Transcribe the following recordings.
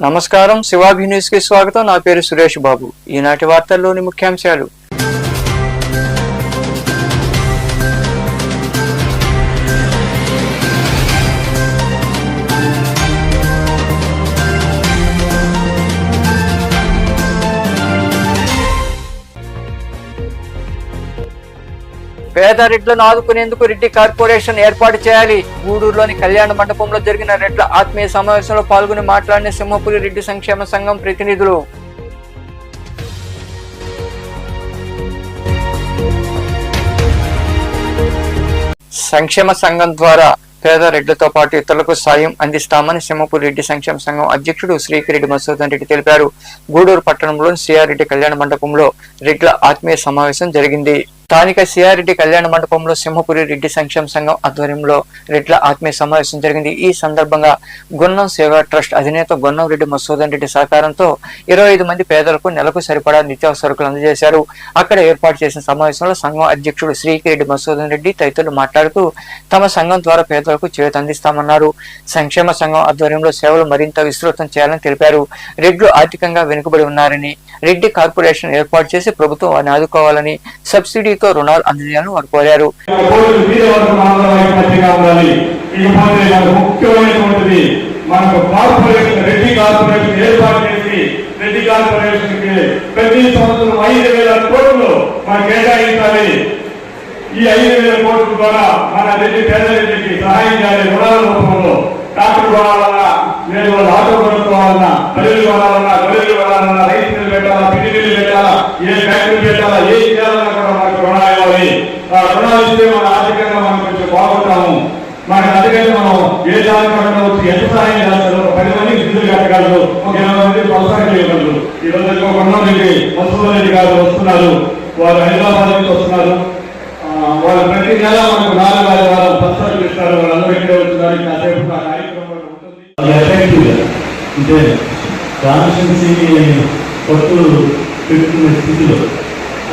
నమస్కారం. శివాభి న్యూస్కి స్వాగతం. నా పేరు సురేష్ బాబు. ఈనాటి వార్తల్లోని ముఖ్యాంశాలు. పేద రెడ్లను ఆదుకునేందుకు రెడ్డి కార్పొరేషన్ ఏర్పాటు చేయాలి. గూడూరులోని కళ్యాణ మండపంలో జరిగిన రెడ్ల ఆత్మీయ సమావేశంలో పాల్గొని మాట్లాడిన సింహపురి రెడ్డి సంక్షేమ సంఘం ప్రతినిధులు. సంక్షేమ సంఘం ద్వారా పేద రెడ్లతో పాటు ఇతరులకు సాయం అందిస్తామని సింహపూర్ రెడ్డి సంక్షేమ సంఘం అధ్యక్షుడు శ్రీకిరెడ్డి మసూదన్ రెడ్డి తెలిపారు. గూడూరు పట్టణంలోని సిఆర్రెడ్డి కళ్యాణ మండపంలో రెడ్ల ఆత్మీయ సమావేశం జరిగింది. స్థానిక సిఆర్రెడ్డి కళ్యాణ మండపంలో సింహపురి రెడ్డి సంక్షేమ సంఘం ఆధ్వర్యంలో రెడ్ల ఆత్మీయ సమావేశం జరిగింది. ఈ సందర్భంగా గున్నం సేవా ట్రస్ట్ అధినేత గున్నం రెడ్డి మసూదన్ రెడ్డి సహకారంతో ఇరవై ఐదు మంది పేదలకు నెలకు సరిపడా నిత్యావసరకులు అందజేశారు. అక్కడ ఏర్పాటు చేసిన సమావేశంలో సంఘం అధ్యక్షుడు శ్రీకిరెడ్డి మసూదన్ రెడ్డి తదితరులు మాట్లాడుతూ తమ సంఘం ద్వారా పేదలకు చేత అందిస్తామన్నారు. సంక్షేమ సంఘం ఆధ్వర్యంలో సేవలు మరింత విస్తృతం చేయాలని తెలిపారు. రెడ్లు ఆర్థికంగా వెనుకబడి ఉన్నారని రెడ్డి కార్పొరేషన్ ఏర్పాటు చేసి ప్రభుత్వం వారిని ఆదుకోవాలని సబ్సిడీ సబ్సిడీతో రుణాలు అందజేయాలని వారు కోరారు. మనకు కార్పొరేషన్ రెడ్డి కార్పొరేషన్ ఏర్పాటు చేసి రెడ్డి కార్పొరేషన్కి ప్రతి సంవత్సరం ఐదు వేల కోట్లు మనం కేటాయించాలి. ఈ ఐదు వేల కోట్ల ద్వారా మన రెడ్డి పేదరెడ్డికి సహాయం చేయాలి రుణాల రూపంలో. ట్రాక్టర్ కొనాలన్నా లేదు వాళ్ళు ఆటో కొనుక్కోవాలన్నా పల్లెలు కొనాలన్నా గొర్రెలు కొనాలన్నా రైతులు పెట్టాలా పిండి పెట్టాలా ఏ ఫ్యాక్టరీ పెట్టాలా ఏ చేయాలన్నా కూడా మనకు రుణాలు ఇవ్వాలి ఆ రుణాలు ఇస్తే మన ఆర్థికంగా మనం కొంచెం బాగుంటాము. మనకి అందుకని మనం ఏ దానికి ఉండవచ్చు ఎంత సహాయం చేస్తారు ఒక పది మంది నిధులు కట్టగలరు ఒక ఇరవై మంది ప్రోత్సాహం చేయగలరు. ఈ రోజు ఒక కొన్నం రెడ్డి మసూద్ గారు వస్తున్నారు. వారు హైదరాబాద్ నుంచి వస్తున్నారు. వాళ్ళు ప్రతి నెల మనకు నాలుగు ఐదు వారు పుస్తకాలు ఇస్తారు. వాళ్ళందరూ ఇక్కడే వచ్చినారు ఇంకా అంటే కాన్స్టెన్సీ పట్టు పెట్టుకునే స్థితిలో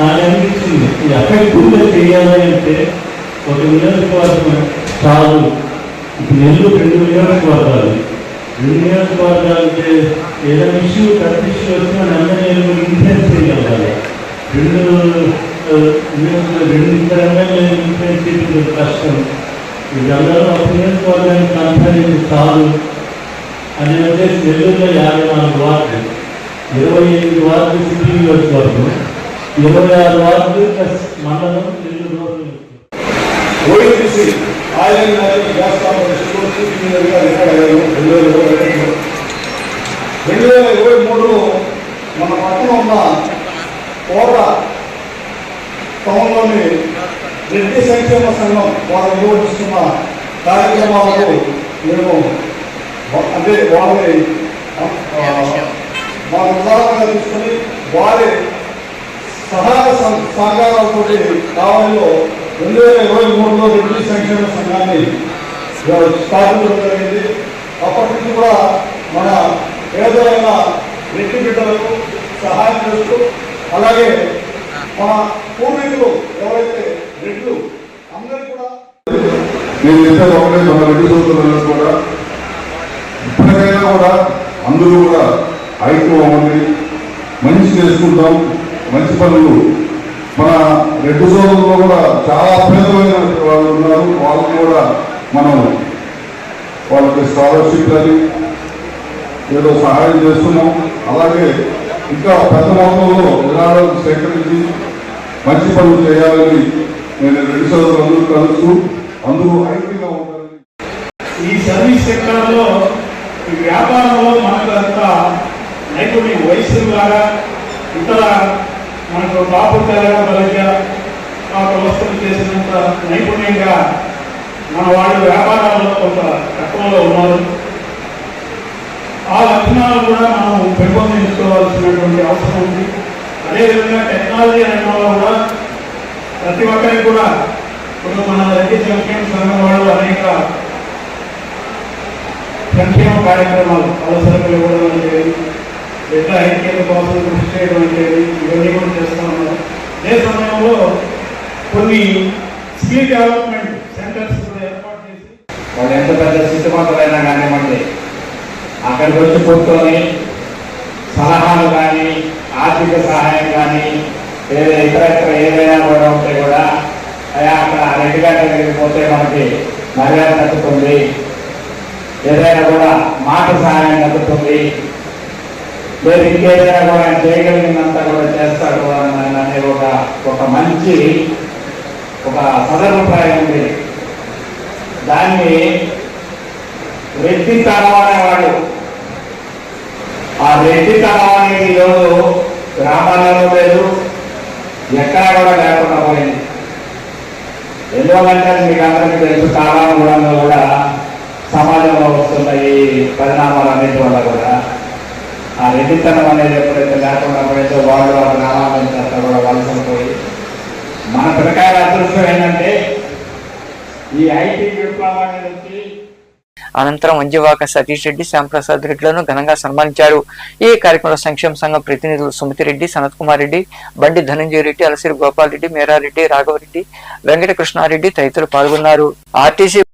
అనిపించింది ఈ ఎఫెక్టివ్గా చేయాలి అంటే ఒక నియోజకవర్గం చాలు ఇప్పుడు నెల్లూరు రెండు నియోజకవర్గాలు రెండు నియోజకవర్గాలకి ఏదైనా ఇష్యూ పెద్ద ఇష్యూ వచ్చినా నెమ్మది ఇన్ఫ్లుయెన్స్ చేయగలగాలి రెండు ఆ, నియోజక- రెండు ఇద్దరు ఎమ్మెల్యే ఇన్ఫ్లుయెన్స్ చేయడం కష్టం వీళ్ళందరూ ఒక నియోజకవర్గానికి కంపెనీ చాలు అని వచ్చేసి నెల్లూరులో యాభై నాలుగు వార్డు ఇరవై ఎనిమిది వార్డు సిటీ నియోజకవర్గం ఇరవై ఆరు వార్డు ప్లస్ మండలం Nellore road ONGC oil gas రెండు వేల ఇరవై మూడులో మన పక్కన ఉన్న కోట టౌన్లోని రెడ్డి సంక్షేమ సంఘం వారు నిర్వహిస్తున్న కార్యక్రమాలకు మేము అంటే వాళ్ళని మా ఉదాహరణగా తీసుకొని వారి సహాయ సం- సహకారాలతో కావలిలో రెండు వేల ఇరవై మూడులో రెడ్డి సంక్షేమ సంఘాన్ని స్థాపించడం జరిగింది. అప్పటి నుంచి కూడా మన పేదలైన రెడ్డి బిడ్డలకు సహాయం చేస్తూ అలాగే మన పూర్వీకులు ఎవరైతే రెడ్లు అందరూ కూడా నేను చెప్పేది ఒకటే మన రెడ్డి సోదరులను కూడా ఇప్పటికైనా కూడా అందరూ కూడా ఐక్యం అవ్వండి మంచి చేసుకుంటాం. మంచి పనులు. మన రెడ్డి సోదరుల్లో కూడా చాలా పేదమైన వాళ్ళు ఉన్నారు. వాళ్ళకి కూడా మనం వాళ్ళకి స్కాలర్షిప్ అని ఏదో సహాయం చేస్తున్నాం. అలాగే ఇంకా పెద్ద మొత్తంలో విరాళాలు సేకరించి మంచి పనులు చేయాలని నేను రెడ్డి సోదరులు అందరూ కలుస్తూ అందరూ ఐక్యంగా ఉండాలని ఈ సర్వీస్ సెక్టార్లో ఈ వ్యాపారంలో మనకు అంత నైపుణ్యం వయసు ద్వారా ఇతర మనకు కాపు బలంగా బలగా ఆ వ్యవస్థలు చేసినంత నైపుణ్యంగా మన వాళ్ళు వ్యాపారాల్లో కొంత తక్కువలో ఉన్నారు. ఆ లక్షణాలు కూడా మనం పెంపొందించుకోవాల్సినటువంటి అవసరం ఉంది. అదేవిధంగా టెక్నాలజీ రంగంలో కూడా ప్రతి ఒక్కరికి కూడా ఇప్పుడు మన రెడ్డి సంక్షేమ సంఘం వాళ్ళు అనేక సంక్షేమ కార్యక్రమాలు అవసరం ఇవ్వడం అనేది లేదా ఐక్యత కోసం కృషి చేయడం అనేది ఇవన్నీ కూడా చేస్తూ ఉన్నారు. అదే సమయంలో కొన్ని స్కిల్ డెవలప్మెంట్ సెంటర్స్ ఏర్పాటు చేసి వాళ్ళు ఎంత పెద్ద స్థితిమంతులైనా కానివ్వండి అక్కడికి వచ్చి కూర్చొని సలహాలు కానీ ఆర్థిక సహాయం కానీ లేదా ఇతర ఇతర ఏదైనా కూడా ఉంటే కూడా అయ్యా అక్కడ రెడ్డి గారి దగ్గరికి పోతే మనకి మర్యాద తగ్గుతుంది. ఏదైనా కూడా మాట సహాయం తగ్గుతుంది. లేదు ఇంకేదైనా కూడా ఆయన చేయగలిగినంత కూడా చేస్తాడు అని అనే ఒక ఒక మంచి ఒక సదభిప్రాయం ఉంది. దాన్ని రెడ్డితనం అనేవాడు. ఆ రెడ్డితనం అనేది ఈరోజు గ్రామాలలో లేదు ఎక్కడా కూడా లేకుండా పోయింది. ఎందుకంటే మీకు అందరికీ తెలుసు కాలానుగుణంగా కూడా సమాజంలో వస్తున్న ఈ పరిణామాలు పరిణామాలన్నిటి వల్ల కూడా రెడ్డితనం అనేది ఎప్పుడైతే లేకుండా పోయిందో వాళ్ళు ఆ గ్రామాల కూడా వలసలు పోయి మన ప్రకార అదృష్టం ఏంటంటే ఈ ఐటీ విప్లవం అనేది వచ్చి అనంతరం వంజవాక సతీష్ రెడ్డి శ్యాంప్రసాద్ రెడ్డిలను ఘనంగా సన్మానించారు. ఈ కార్యక్రమంలో సంక్షేమ సంఘం ప్రతినిధులు సుమతిరెడ్డి సనత్ కుమార్ రెడ్డి బండి ధనంజయ రెడ్డి అలసిరి గోపాల్ రెడ్డి మేరారెడ్డి రాఘవరెడ్డి వెంకటకృష్ణారెడ్డి తదితరులు పాల్గొన్నారు. ఆర్టీసీ